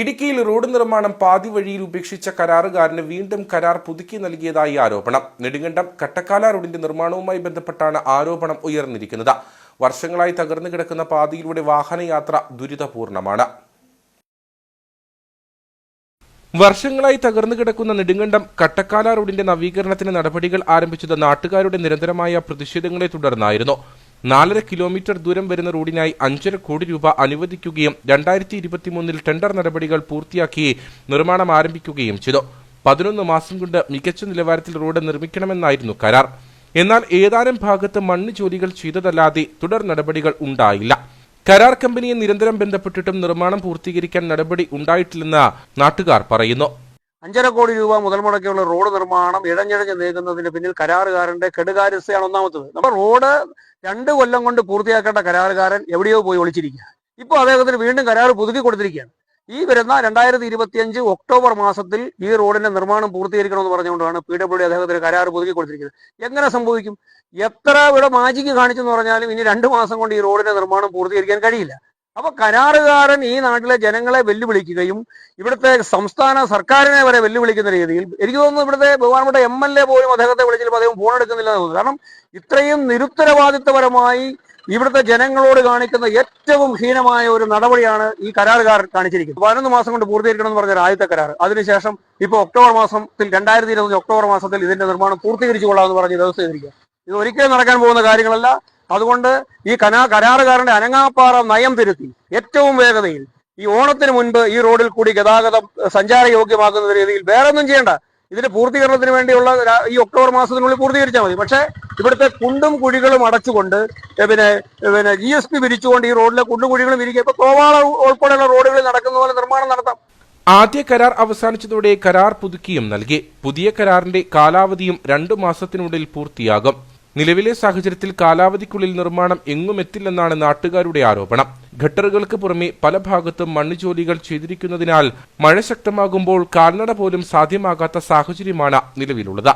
ഇടുക്കിയിൽ റോഡ് നിർമ്മാണം പാതി വഴിയിൽ ഉപേക്ഷിച്ച കരാറുകാരന് വീണ്ടും കരാർ പുതുക്കി നൽകിയതായി ആരോപണം. നെടുങ്കണ്ടം കട്ടക്കാല റോഡിന്റെ നിർമ്മാണവുമായി ബന്ധപ്പെട്ടാണ് ആരോപണം ഉയർന്നിരിക്കുന്നത്. വർഷങ്ങളായി തകർന്നു കിടക്കുന്ന പാതയിലൂടെ വാഹനയാത്ര ദുരിതപൂർണമാണ്. വർഷങ്ങളായി തകർന്നു കിടക്കുന്ന നെടുങ്കണ്ടം കട്ടക്കാല റോഡിന്റെ നവീകരണത്തിന് നടപടികൾ ആരംഭിച്ചത് നാട്ടുകാരുടെ നിരന്തരമായ പ്രതിഷേധങ്ങളെ തുടർന്നായിരുന്നു. നാലര കിലോമീറ്റർ ദൂരം വരുന്ന റോഡിനായി അഞ്ചര കോടി രൂപ അനുവദിക്കുകയും രണ്ടായിരത്തി ഇരുപത്തിമൂന്നിൽ ടെൻഡർ നടപടികൾ പൂർത്തിയാക്കി നിർമ്മാണം ആരംഭിക്കുകയും ചെയ്തു. പതിനൊന്ന് മാസം കൊണ്ട് മികച്ച നിലവാരത്തിൽ റോഡ് നിർമ്മിക്കണമെന്നായിരുന്നു കരാർ. എന്നാൽ ഏതാനും ഭാഗത്ത് മണ്ണ് ജോലികൾ ചെയ്തതല്ലാതെ തുടർ നടപടികൾ ഉണ്ടായില്ല. കരാർ കമ്പനിയെ നിരന്തരം ബന്ധപ്പെട്ടിട്ടും നിർമ്മാണം പൂർത്തീകരിക്കാൻ നടപടി ഉണ്ടായിട്ടില്ലെന്ന് നാട്ടുകാർ പറയുന്നു. അഞ്ചര കോടി രൂപ മുതൽ മുടക്കിയുള്ള റോഡ് നിർമ്മാണം ഇഴഞ്ഞിഴഞ്ഞ് നീങ്ങുന്നതിന് പിന്നിൽ കരാറുകാരന്റെ കെടുകാര്യസ്ഥയാണ് ഒന്നാമത്തത്. നമ്മുടെ റോഡ് രണ്ട് കൊല്ലം കൊണ്ട് പൂർത്തിയാക്കേണ്ട കരാറുകാരൻ എവിടെയോ പോയി ഒളിച്ചിരിക്കുക ഇപ്പോൾ അദ്ദേഹത്തിന് വീണ്ടും കരാർ പുതുക്കി കൊടുത്തിരിക്കുകയാണ്. ഈ വരുന്ന രണ്ടായിരത്തി ഇരുപത്തിയഞ്ച് ഒക്ടോബർ മാസത്തിൽ ഈ റോഡിന്റെ നിർമ്മാണം പൂർത്തീകരിക്കണമെന്ന് പറഞ്ഞുകൊണ്ടാണ് പി ഡബ്ല്യു ഡി അദ്ദേഹത്തിന് കരാർ പുതുക്കി കൊടുത്തിരിക്കുന്നത്. എങ്ങനെ സംഭവിക്കും? എത്ര ഇവിടെ മാജിക്ക് കാണിച്ചെന്ന് പറഞ്ഞാലും ഇനി രണ്ട് മാസം കൊണ്ട് ഈ റോഡിന്റെ നിർമ്മാണം പൂർത്തീകരിക്കാൻ കഴിയില്ല. അപ്പൊ കരാറുകാരൻ ഈ നാട്ടിലെ ജനങ്ങളെ വെല്ലുവിളിക്കുകയും ഇവിടുത്തെ സംസ്ഥാന സർക്കാരിനെ വരെ വെല്ലുവിളിക്കുന്ന രീതിയിൽ എനിക്ക് തോന്നുന്നു ഇവിടുത്തെ ബഹുമാനപ്പെട്ട എം എൽ എ പോലും അദ്ദേഹത്തെ വിളിച്ചപ്പോൾ അദ്ദേഹം ഫോൺ എടുക്കുന്നില്ല തോന്നുന്നു. കാരണം ഇത്രയും നിരുത്തരവാദിത്വപരമായി ഇവിടുത്തെ ജനങ്ങളോട് കാണിക്കുന്ന ഏറ്റവും ഹീനമായ ഒരു നടപടിയാണ് ഈ കരാറുകാരൻ കാണിച്ചിരിക്കുന്നത്. പതിനൊന്ന് മാസം കൊണ്ട് പൂർത്തീകരിക്കണം എന്ന് പറഞ്ഞ ആദ്യത്തെ കരാർ അതിനുശേഷം ഇപ്പോൾ ഒക്ടോബർ മാസത്തിൽ രണ്ടായിരത്തി ഇരുപത്തി ഒക്ടോബർ മാസത്തിൽ ഇതിന്റെ നിർമ്മാണം പൂർത്തീകരിച്ചു കൊള്ളാമെന്ന് പറഞ്ഞ് ദിവസം ചെയ്തിരിക്കുക ഇത് ഒരിക്കലും നടക്കാൻ പോകുന്ന കാര്യങ്ങളല്ല. അതുകൊണ്ട് ഈ കനാ കരാറുകാരന്റെ അനങ്ങാപ്പാറ നയം തിരുത്തി ഏറ്റവും വേഗതയിൽ ഈ ഓണത്തിന് മുൻപ് ഈ റോഡിൽ കൂടി ഗതാഗതം സഞ്ചാരയോഗ്യമാക്കുന്ന രീതിയിൽ വേറെ ഒന്നും ചെയ്യേണ്ട. ഇതിന്റെ പൂർത്തീകരണത്തിന് വേണ്ടിയുള്ള ഈ ഒക്ടോബർ മാസത്തിനുള്ളിൽ പൂർത്തീകരിച്ചാൽ മതി. പക്ഷേ ഇവിടുത്തെ കുണ്ടും കുഴികളും അടച്ചുകൊണ്ട് പിന്നെ പിന്നെ ജി എസ് പി വിരിച്ചുകൊണ്ട് ഈ റോഡിലെ കുണ്ടും കുഴികളും വിരിക്കുക. ഇപ്പൊ കോവാള ഉൾപ്പെടെയുള്ള റോഡുകളിൽ നടക്കുന്ന പോലെ നിർമ്മാണം നടത്താം. ആദ്യ കരാർ അവസാനിച്ചതോടെ കരാർ പുതുക്കിയും നൽകി. പുതിയ കരാറിന്റെ കാലാവധിയും രണ്ടു മാസത്തിനുള്ളിൽ പൂർത്തിയാകും. നിലവിലെ സാഹചര്യത്തിൽ കാലാവധിക്കുള്ളിൽ നിർമ്മാണം എങ്ങും എത്തില്ലെന്നാണ് നാട്ടുകാരുടെ ആരോപണം. ഘട്ടറുകൾക്ക് പുറമെ പല ഭാഗത്തും മണ്ണ് ജോലികൾ ചെയ്തിരിക്കുന്നതിനാൽ മഴ ശക്തമാകുമ്പോൾ കാൽനട പോലും സാധ്യമാകാത്ത സാഹചര്യമാണ് നിലവിലുള്ളത്.